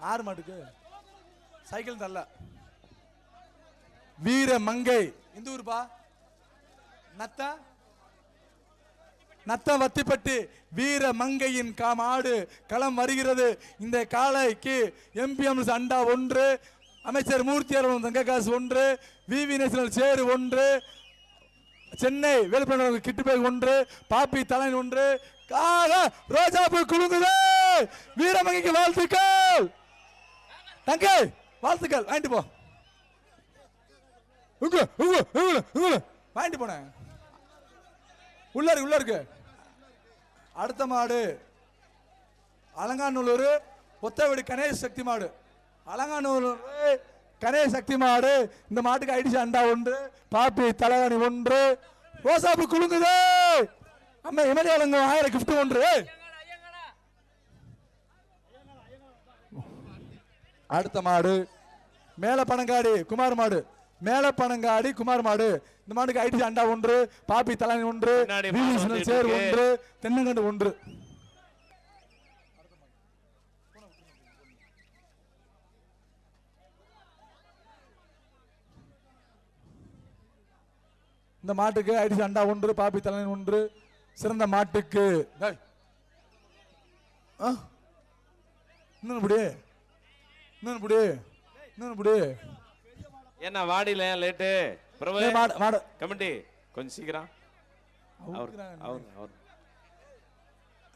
ஆறு மாட்டுக்கு. சைக்கிள் தரல. வீர மங்கை இந்த ஊருப்பா? நத்த? நத்த வத்திப்பட்டி. வீர மங்கையின் கா மாடு களம் வருகிறது. இந்த காளைக்கு எம்பிஎம் அண்டா ஒன்று அமைச்சர் மூர்த்தி அலுவலகம் தங்கக்காசு ஒன்று விவி நேஷனல் சேரு ஒன்று சென்னை வேலுப்பிரண்டு கிட்டு ஒன்று பாப்பி தலைன் ஒன்று காக போய் குலுங்குது! வீரமங்கைக்கு வாழ்த்துக்கள்! தங்கை வாழ்த்துக்கள் வாங்கிட்டு போ. உங்க வாங்கிட்டு போனேன். உள்ள இருக்கு உள்ள இருக்கு. அடுத்த மாடு. அலங்காநல்லூர் ஒத்தவீடு கணேஷ் சக்தி மாடு. அலங்காநல்லூர் கணேஷ் சக்தி மாடு. இந்த மாட்டுக்கு ஐடி அண்டா ஒன்று பாப்பி தலைகாணி ஒன்று. ரோசாப்பு குலுங்குது. அம்மா இமலி வழங்க ஆயிரம் கிஃப்ட் ஒன்று. அடுத்த மாடு. மேல பனங்காடி குமார் மாடு. மேல பனங்காடி குமார் மாடு. இந்த மாடுக்கு ஐடி அண்டா ஒன்று பாப்பி தலைமை ஒன்று சேர். ஒன்று தென்னங்கண்டு ஒன்று. இந்த மாட்டுக்கு ஐடி அண்டா ஒன்று பாப்பி தலைமை ஒன்று. சிறந்த மாட்டுக்கு. டேய். ஆ? இன்னொன்னு இப்படி இன்னொன்னு இப்படி என்ன வாடியில லேட்டு பிரபு கமிட்டி கொஞ்சம் சீக்கிரம். அவர். அவர் அவர்.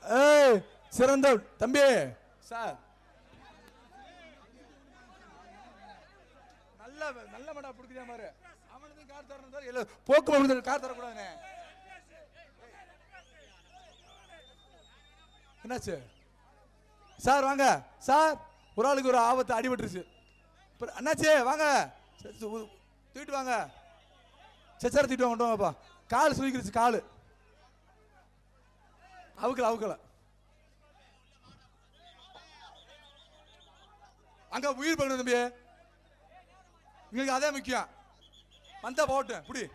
ஏய் சிறந்த தம்பி. சார். நல்ல நல்ல மடா பிடிக்கிறா பாரு. அவனுக்கு கார் தரணும் சார் இல்ல போக்குவரத்து கார் தரக்கூடாதுண்ணே என்னாச்சு? சார் வாங்க. சார். ஒரு ஆளுக்கு ஒரு ஆபத்து அடிபட்டுருச்சு. அப்புறம் அண்ணாச்சே வாங்க. சரி, தூக்கிட்டு வாங்க. செச்சார தூக்கிட்டு வாங்க கொண்டு வாங்கப்பா. கால் சுருக்கிருச்சு கால். அவுக்கல அவுக்கல. அங்க உயிர் பண்ணு தம்பி எங்களுக்கு அதே முக்கியம். வந்தா போட்டேன் புடி.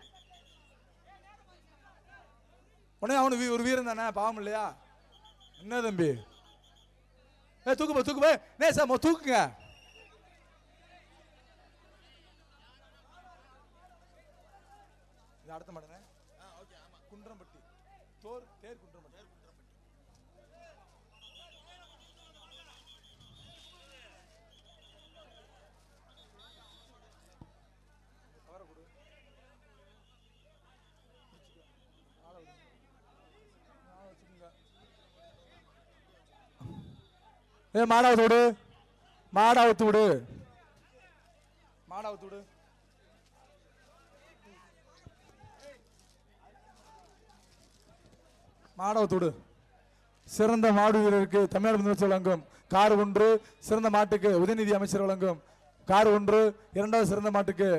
உடனே அவனு வீ- ஒரு வீரன் தானே பாவம் இல்லையா? என்ன தம்பி? ஏ தூக்கு போ தூக்கு தூக்குங்க. அடுத்த மாட்டேன் ஏ மாடாவத்து விடு. மாடாவத்து விடு. மாடாவத்து விடு. மாடாவத்து விடு. சிறந்த மாடு வீரருக்கு தமிழ்நாடு முதலமைச்சர் வழங்கும் கார் ஒன்று சிறந்த மாட்டுக்கு உதயநிதி அமைச்சர் வழங்கும் கார் ஒன்று இரண்டாவது சிறந்த மாட்டுக்கு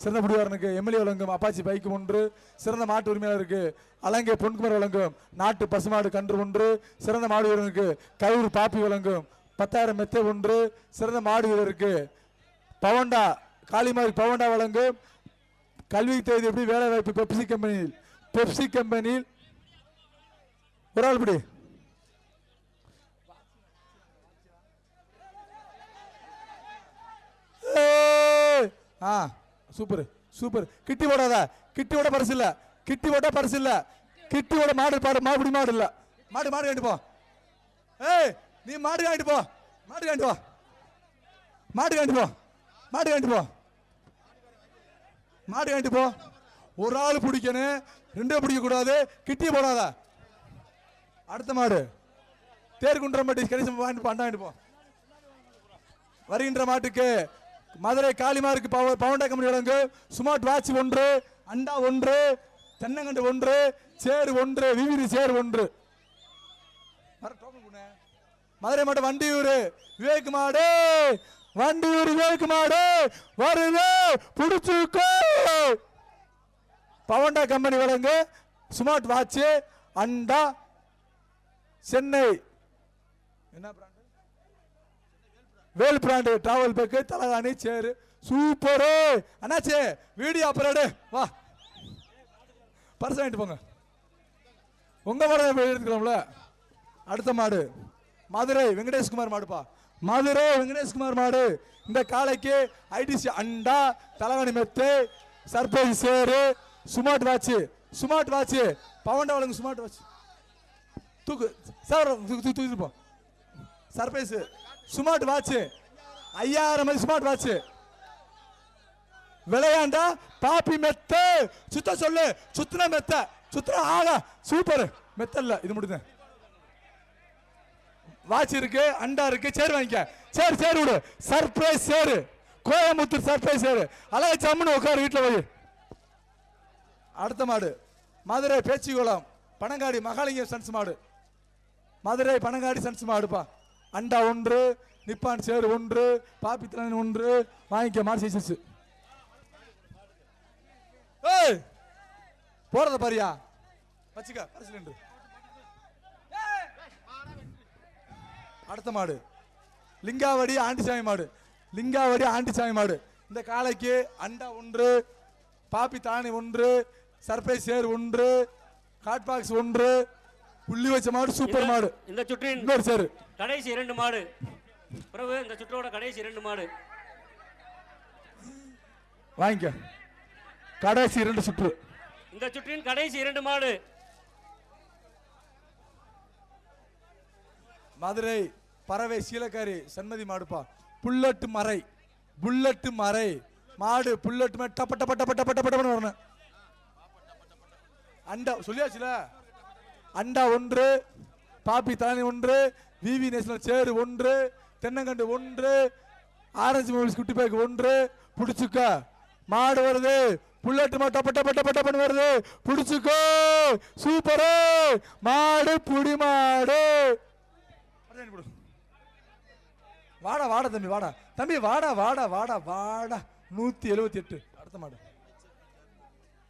சிறந்த முடிவாரனுக்கு எம்எல்ஏ வழங்கும் அப்பாச்சி பைக் ஒன்று சிறந்த மாட்டு உரிமையாளருக்கு அலங்கை பொன்குமர் வழங்கும் நாட்டு பசுமாடு கன்று ஒன்று சிறந்த மாடு வீரனுக்கு கயிறு பாப்பி வழங்கும் பத்தாயிரம் மெத்தை ஒன்று சிறந்த மாடு வீரருக்கு பவண்டா காளிமாரி பவண்டா வழங்கும் கல்வி தேதி எப்படி வேலை வாய்ப்பு பெப்சி கம்பெனியில்? பெப்சி கம்பெனியில் ஒரு ஆள் இப்படி ஆ. Super super. கிட்டி போடாத கிட்டி போட பரிசு இல்ல. கிட்டி போட்டா பரிசு இல்ல. கிட்டி போட மாடு பாடு மாடு மாடு இல்ல. மாடு மாடு காட்டு போ. ஏய் நீ மாடு காட்டு போ. மாடு காட்டு போ. மாடு காட்டு போ. மாடு காட்டு போ. மாடு காட்டு போ. ஒரு ஆள் பிடிக்கணும் ரெண்டே பிடிக்க கூடாது. கிட்டி போடாத. அடுத்த மாடு. தேர்குன்றம்பட்டி கணிசம் வாங்கிட்டு போ, அண்டா போ. வருகின்ற மாட்டுக்கு மதுரை காளிமாருக்கு பவ- பவுண்டா கம்பெனி வழங்கு. ஸ்மார்ட் வாட்ச் ஒன்று அண்டா ஒன்று தென்னங்கண்டு ஒன்று சேர் ஒன்று விவிரி சேர் ஒன்று. மதுரை மாட்டு வண்டியூர் விவேக் மாடு வண்டியூர் விவேக் மாடு வருது. புடிச்சுக்கோ. பவண்டா கம்பெனி வழங்கு. ஸ்மார்ட் வாட்ச் அண்டா சென்னை. என்ன brand Vel brand travel bag தலகாணி சேரு சூப்பரு அண்ணாச்சே வீடியோ அப்புறம் வா பரிசு வாங்கிட்டு போங்க உங்க மாடு போய் எடுத்துக்கலாம்ல அடுத்த மாடு மதுரை வெங்கடேஷ்குமார் மாடுப்பா மதுரை வெங்கடேஷ்குமார் மாடு இந்த காளைக்கு ஐடிசி அண்டா தலகாணி மெத்து surprise chair smart watch smart watch Bovonto வழங்கும் ஸ்மார்ட் வாட்ச் தூக்கு சார் தூக்கு தூக்கிட்டு போ சர்ப்ரைஸ் ஸ்மார்ட் வாட்ச் ஐயாயிரம் மணி ஸ்மார்ட் வாட்ச் விளையாண்டா பாப்பி மெத்த. சுத்த சொல்லு. சுத்தன மெத்த. சுத்தின ஆகா சூப்பர். மெத்தல்ல இது முடிஞ்ச. வாட்ச் இருக்கு அண்டா இருக்கு. சேர் வாங்கிக்க. சேர் சேர் விடு. சர்ப்ரைஸ் சேரு. கோயம்புத்தூர் சர்ப்ரைஸ் சேரு. அழகா சம்முன்னு உட்காரு வீட்டில் போய். அடுத்த மாடு. மதுரை பேச்சிக்குளம். பனங்காடி மகாலிங்க சன்ஸ் மாடு. மதுரை பனங்காடி சன்ஸ் மாடுப்பா. அண்டா ஒன்று நிப்பான் சேர் ஒன்று பாப்பி ஒன்று வாங்கிக்க மாடு ஏய் போறத பாரியா? வச்சுக்க சிலிண்டர். அடுத்த மாடு. லிங்காவடி ஆண்டிசாமி மாடு. லிங்காவடி ஆண்டிசாமி மாடு. இந்த காளைக்கு அண்டா ஒன்று பாப்பி தானி ஒன்று சர்ப்ரைஸ் சேர் ஒன்று காட்பாக்ஸ் ஒன்று புள்ளி வச்ச மாடு சூப்பர் மாடு இந்த சுற்றின் இன்னொரு சேரு கடைசி இரண்டு மாடு பிரபு இந்த சுற்றோட கடைசி இரண்டு மாடு வாங்கிக்க கடைசி இரண்டு சுற்று இந்த சுற்றின் கடைசி இரண்டு மாடு மதுரை பறவை சீலக்காரி சண்மதி மாடுப்பா புல்லட்டு மறை புல்லட்டு மறை மாடு புல்லட்டு டப்ப டப்ப டப்ப டப்ப டப்ப டப்பன்னு வரணும் அண்டா சொல்லியாச்சுல அண்டா ஒன்று பாப்பி தானி ஒன்று விவி நேஷனல் சேரு ஒன்று தென்னங்கண்டு ஒன்று ஆரஞ்சு மொபைல்ஸ் குட்டி பேக் ஒன்று புடிச்சுக்க. மாடு வருது புல்லட்டு மாடு டப்ப டப்ப டப்ப டப்பன்னு வருது. புடிச்சுக்கோ. சூப்பரு. மாடு புடி மாடு. வாடா வாடா தம்பி வாடா. தம்பி வாடா வாடா வாடா வாடா. நூத்தி எழுபத்தி எட்டு. அடுத்த மாடு.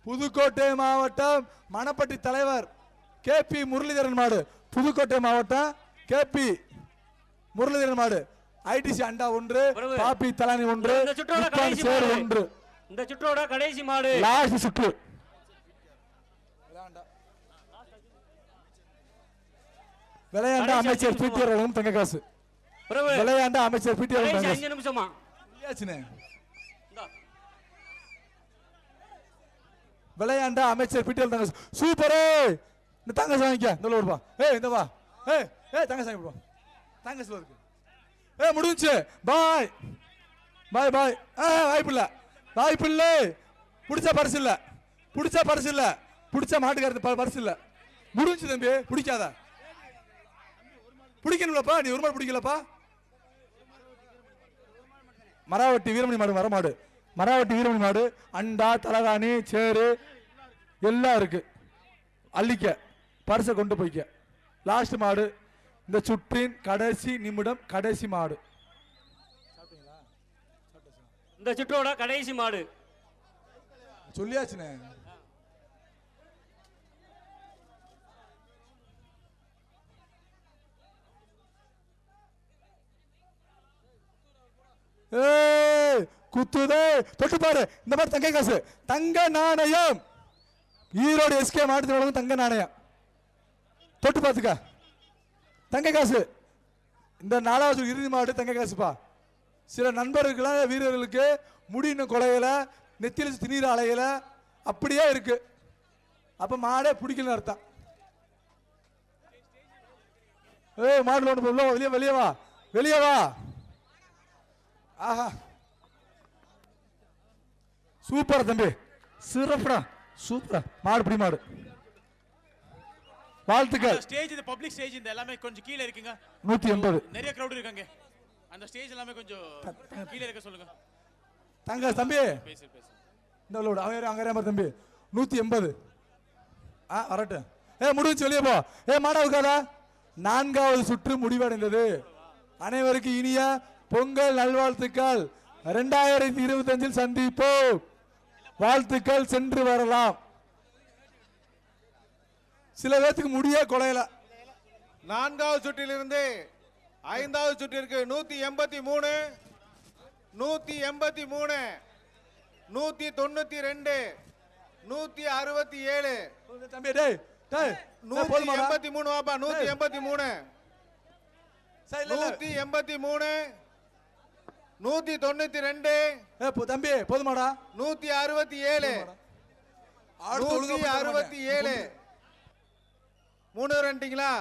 புதுக்கோட்டை மாவட்டம் மணப்பட்டி தலைவர். கேபி முரளிதரன் மாடு புதுக்கோட்டை மாவட்டம் கேபி முரளிதரன் மாடு. ஐடிசி அண்டா ஒன்று. பாப்பி தலானி ஒன்று சேர். ஒன்று. இந்த சுற்றோட கடைசி மாடு. லாஸ்ட் சுற்று. விளையாண்ட அமைச்சர் பிடிஆர் வழங்கும் தங்க காசு விளையாண்ட அமைச்சர் பிடிஆர் தங்க அஞ்சு நிமிஷமா. இந்தா. விளையாண்ட அமைச்சர் பிடிஎல் தங்க சூப்பரே! இந்த தங்க சாமிக்க இந்த விடுப்பா ஏய் இந்த வா. ஏய் ஏய் தங்க சாமி விடுவா தங்க சில இருக்கு. ஏய் முடிஞ்சுச்சு. பாய் பாய் பாய் ஆ வாய்ப்பு இல்லை. வாய்ப்பு இல்லை. பிடிச்ச பரிசு இல்லை. பிடிச்ச பரிசு இல்லை. பிடிச்ச மாட்டுக்காரத்து பரிசு இல்லை. முடிஞ்சு தம்பி. பிடிக்காத. பிடிக்கணும்லப்பா. நீ ஒரு மாடு பிடிக்கலப்பா. மராவட்டி வீரமணி மாடு மரமாடு. மராவட்டி வீரமணி மாடு. அண்டா தலகாணி சேரு. எல்லாம் இருக்கு. அள்ளிக்க. பரிசை கொண்டு போய்க்க. லாஸ்ட் மாடு. இந்த சுற்றின் கடைசி நிமிடம் கடைசி மாடு. இந்த சுற்றோட கடைசி மாடு. சொல்லியாச்சுண்ணே ஏய் குத்துதே தொட்டு பாரு. இந்த மாதிரி தங்க காசு. தங்க நாணயம். ஈரோடு எஸ்கே மாவட்டத்தில் தங்க நாணயம். தொட்டு பார்த்துக்க. தங்க காசு. இந்த நாலாவது இறுதி மாவட்டம் தங்க காசுப்பா. சில நண்பர்களுக்கெல்லாம் வீரர்களுக்கு முடி இன்னும் குலையல நெத்தியில் திணீர் அலையல அப்படியே இருக்கு. அப்ப மாடே பிடிக்கலன்னு அர்த்தம். ஏய் மாடு ஒன்று வா, வெளியே வெளியே வா. வெளியே வா. ஆஹா. சூப்பர் தம்பி. சிறப்புடா. சூப்பரா. மாடு பிடி மாடு. வாழ்த்துக்கள். ஸ்டேஜ் இந்த பப்ளிக் ஸ்டேஜ் இந்த எல்லாமே கொஞ்சம் கீழே இருக்குங்க. நூத்தி எண்பது. நிறைய crowd இருக்காங்க. அந்த ஸ்டேஜ் எல்லாமே கொஞ்சம் கீழே இருக்க சொல்லுங்க. தங்க தம்பி. பேசு பேசு. இந்த. அவங்க யாரு, அங்க பாரு தம்பி. நூத்தி எண்பது. ஆ வரட்டும். ஏ முடிஞ்சு வெளியே போ. ஏ மாடா உட்காரா. நான்காவது சுற்று முடிவடைந்தது. அனைவருக்கும் இனிய பொங்கல் நல்வாழ்த்துக்கள். ரெண்டாயிரத்தி இருபத்தஞ்சில் சந்திப்போம். வாழ்த்துக்கள் சென்று வரலாம். சில பேர்த்துக்கு முடியே குலையல. நான்காவது சுற்றிலிருந்து ஐந்தாவது சுற்றிற்கு நூத்தி எண்பத்தி மூணு நூத்தி எண்பத்தி மூணு நூத்தி தொண்ணூத்தி ரெண்டு நூத்தி அறுபத்தி ஏழு. தம்பி டேய் டேய் நூத்தி எண்பத்தி மூணு வாப்பா நூத்தி. எண்பத்தி மூணு. நூத்தி எண்பத்தி மூணு நூத்தி தொண்ணூத்தி ரெண்டு தம்பி போதுமாடா. நூத்தி அறுபத்தி ஏழு. நூத்தி அறுபத்தி. ஏழு. மூணு ரெண்டுங்களா